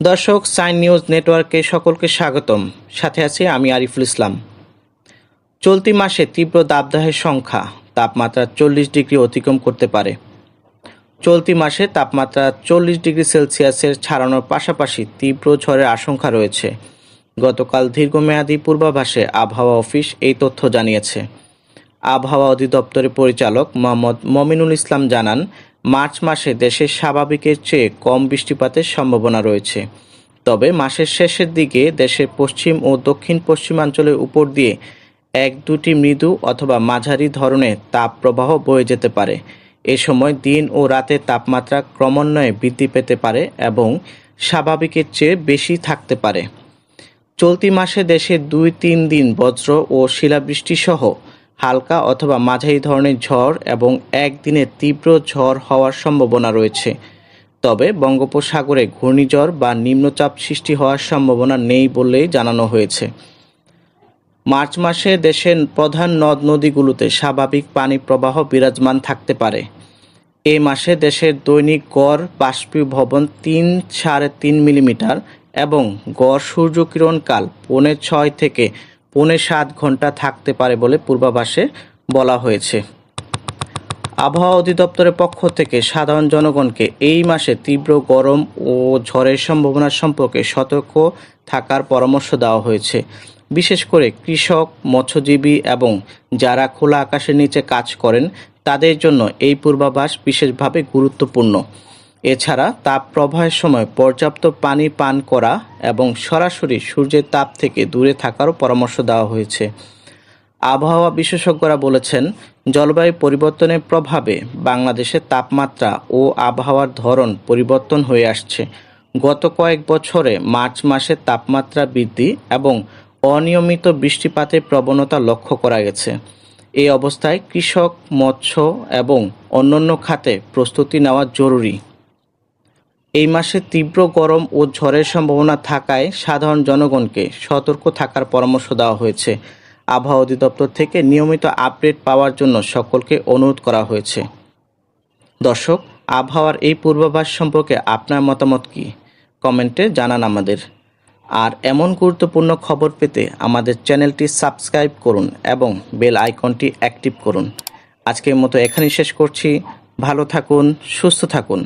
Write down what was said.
দর্শক, sign news নেটওয়ার্কে সকলকে স্বাগতম। সাথে আছি আমি আরিফুল ইসলাম। চলতি মাসে তীব্র দাবদাহের সংখ্যা তাপমাত্রা চল্লিশ ডিগ্রি অতিক্রম করতে পারে। চলতি মাসে তাপমাত্রা চল্লিশ ডিগ্রি সেলসিয়াসের ছাড়ানোর পাশাপাশি তীব্র ঝড়ের আশঙ্কা রয়েছে। গতকাল দীর্ঘমেয়াদী পূর্বাভাসে আবহাওয়া অফিস এই তথ্য জানিয়েছে। আবহাওয়া অধিদপ্তরের পরিচালক মোহাম্মদ মমিনুল ইসলাম জানান মার্চ মাসে দেশের স্বাভাবিকের চেয়ে কম বৃষ্টিপাতের সম্ভাবনা রয়েছে। তবে মাসের শেষের দিকে দেশের পশ্চিম ও দক্ষিণ পশ্চিমাঞ্চলের উপর দিয়ে এক দুটি মৃদু অথবা মাঝারি ধরনের তাপপ্রবাহ বয়ে যেতে পারে। এ সময় দিন ও রাতের তাপমাত্রা ক্রমান্বয়ে বৃদ্ধি পেতে পারে এবং স্বাভাবিকের চেয়ে বেশি থাকতে পারে। চলতি মাসে দেশে দুই তিন দিন বজ্র ও শিলাবৃষ্টি সহ হালকা অথবা মাঝারি ধরনের ঝড় এবং একদিনে তীব্র ঝড় হওয়ার সম্ভাবনা রয়েছে। তবে বঙ্গোপসাগরে ঘূর্ণিঝড় বা নিম্নচাপ সৃষ্টি হওয়ার সম্ভাবনা নেই বলেই জানানো হয়েছে। মার্চ মাসে দেশের প্রধান নদ নদীগুলোতে স্বাভাবিক পানি প্রবাহ বিরাজমান থাকতে পারে। এই মাসে দেশের দৈনিক গড় বাষ্পীভবন তিন সাড়ে তিন মিলিমিটার এবং গড় সূর্যকিরণকাল পৌনে ছয় থেকে পৌনে সাত ঘণ্টা থাকতে পারে বলে পূর্বাভাসে বলা হয়েছে। আবহাওয়া অধিদপ্তরের পক্ষ থেকে সাধারণ জনগণকে এই মাসে তীব্র গরম ও ঝড়ের সম্ভাবনা সম্পর্কে সতর্ক থাকার পরামর্শ দেওয়া হয়েছে। বিশেষ করে কৃষক, মৎস্যজীবী এবং যারা খোলা আকাশের নিচে কাজ করেন, তাদের জন্য এই পূর্বাভাস বিশেষভাবে গুরুত্বপূর্ণ। এছাড়া তাপ প্রবাহের সময় পর্যাপ্ত পানি পান করা এবং সরাসরি সূর্যের তাপ থেকে দূরে থাকারও পরামর্শ দেওয়া হয়েছে। আবহাওয়া বিশেষজ্ঞরা বলেছেন, জলবায়ু পরিবর্তনের প্রভাবে বাংলাদেশের তাপমাত্রা ও আবহাওয়ার ধরন পরিবর্তন হয়ে আসছে। গত কয়েক বছরে মার্চ মাসে তাপমাত্রা বৃদ্ধি এবং অনিয়মিত বৃষ্টিপাতের প্রবণতা লক্ষ্য করা গেছে। এই অবস্থায় কৃষক, মৎস্য এবং অন্যান্য খাতে প্রস্তুতি নেওয়া জরুরি। এই মাসে তীব্র গরম ও ঝড়ের সম্ভাবনা থাকায় সাধারণ জনগণকে সতর্ক থাকার পরামর্শ দেওয়া হয়েছে। আবহাওয়া অধিদপ্তর থেকে নিয়মিত আপডেট পাওয়ার জন্য সকলকে অনুরোধ করা হয়েছে। দর্শক, আবহাওয়ার এই পূর্বাভাস সম্পর্কে আপনার মতামত কি? কমেন্টে জানান আমাদের। আর এমন গুরুত্বপূর্ণ খবর পেতে আমাদের চ্যানেলটি সাবস্ক্রাইব করুন এবং বেল আইকনটি অ্যাক্টিভ করুন। আজকের মতো এখানেই শেষ করছি। ভালো থাকুন, সুস্থ থাকুন।